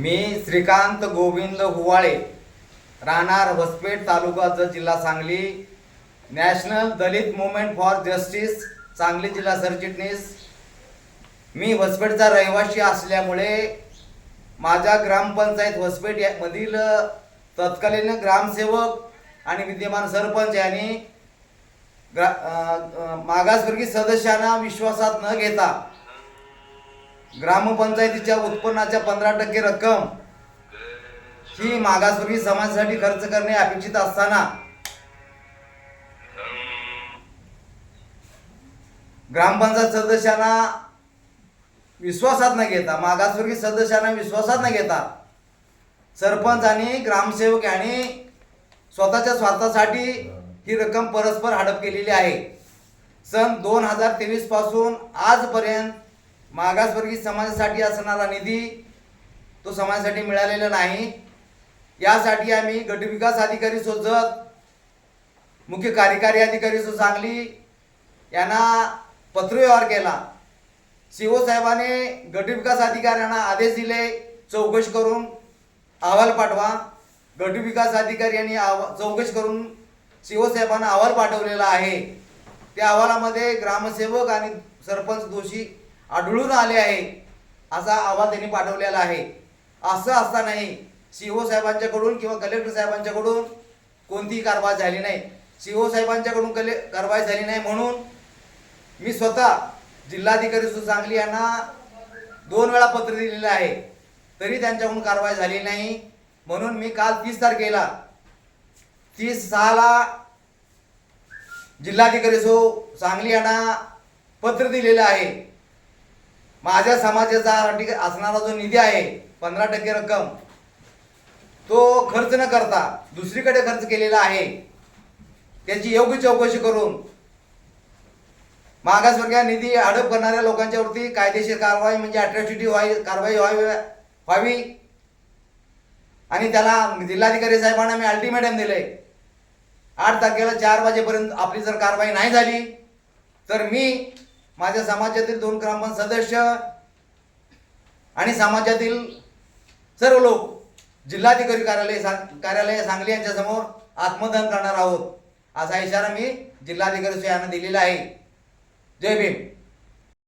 मी श्रीकांत गोविंद हुवाळे राहणार होसपेठ तालुका जत जिल्हा Sangli. National Dalit movement for justice Sangli जिल्हा सरचिटणीस. मी होसपेठचा रहिवासी असल्यामुळे माझ्या ग्रामपंचायत होसपेठ यामधील तत्कालीन ग्रामसेवक आणि विद्यमान सरपंच यांनी ग्रा मागासवर्गीय सदस्यांना विश्वासात न घेता ग्रामपंचायतीच्या उत्पन्नाच्या पंधरा टक्के रक्कम. ही मागासवर्गीय समाजासाठी खर्च करणे अपेक्षित असताना. ग्रामपंचायत सदस्यांना विश्वासात न घेता मागासवर्गीय सदस्यांना विश्वासात न घेता सरपंच आणि ग्रामसेवक यांनी स्वतःच्या स्वार्थासाठी ही रक्कम परस्पर हडप केलेली आहे. सन दोन हजार तेवीसपासून आजपर्यंत मागासवर्गीय समाजासाठी असणारा निधी तो समाजासाठी मिळालेला नाही. यासाठी आम्ही गटविकास अधिकारी सोजत मुख्य कार्यकारी अधिकारी सो सांगली यांना पत्रव्यवहार केला. सीओ साहेबाने गटविकास अधिकाऱ्यांना आदेश दिले चौकशी करून अहवाल पाठवा. गटविकास अधिकारी यांनी अहवा- चौकशी करून सीओ साहेबांना अहवाल पाठवलेला आहे. त्या अहवालामध्ये ग्रामसेवक आणि सरपंच दोषी आढळून आले आहे. असा आवाज त्यांनी पाठवलेला आहे. असं असतानाही सीओ साहेबांच्याकडून किंवा कलेक्टर साहेबांच्याकडून कोणतीही कारवाई झाली नाही. सीओ साहेबांच्याकडून कले कारवाई झाली नाही म्हणून मी स्वतः जिल्हाधिकारी सु. सांगली यांना दोन वेळा पत्र दिलेलं आहे. तरी त्यांच्याकडून कारवाई झाली नाही. म्हणून मी काल तीस तारखेला तीस सहाला जिल्हाधिकारी सो. सांगली यांना पत्र दिलेलं आहे. माझ्या समाजाचा असणारा जो निधी आहे पंधरा टक्के रक्कम तो खर्च न करता दुसरीकडे खर्च केलेला आहे. त्याची योग्य चौकशी करून मागासवर्गीय निधी अडप करणाऱ्या लोकांच्यावरती कायदेशीर कारवाई म्हणजे अट्रॅसिटी व्हावी कारवाई व्हावी व्हावी. आणि त्याला जिल्हाधिकारी साहेबांना मी अल्टिमेटम दिले. आठ तारखेला चार वाजेपर्यंत आपली जर कारवाई नाही झाली तर मी माझ्या समाजातील दोन ग्रामपंच सदस्य आणि समाजातील सर्व लोक जिल्हाधिकारी कार्यालय सांग कार्यालय सांगली यांच्या समोर करणार आहोत. असा इशारा मी जिल्हाधिकारी यांना दिलेला आहे. जय भीम.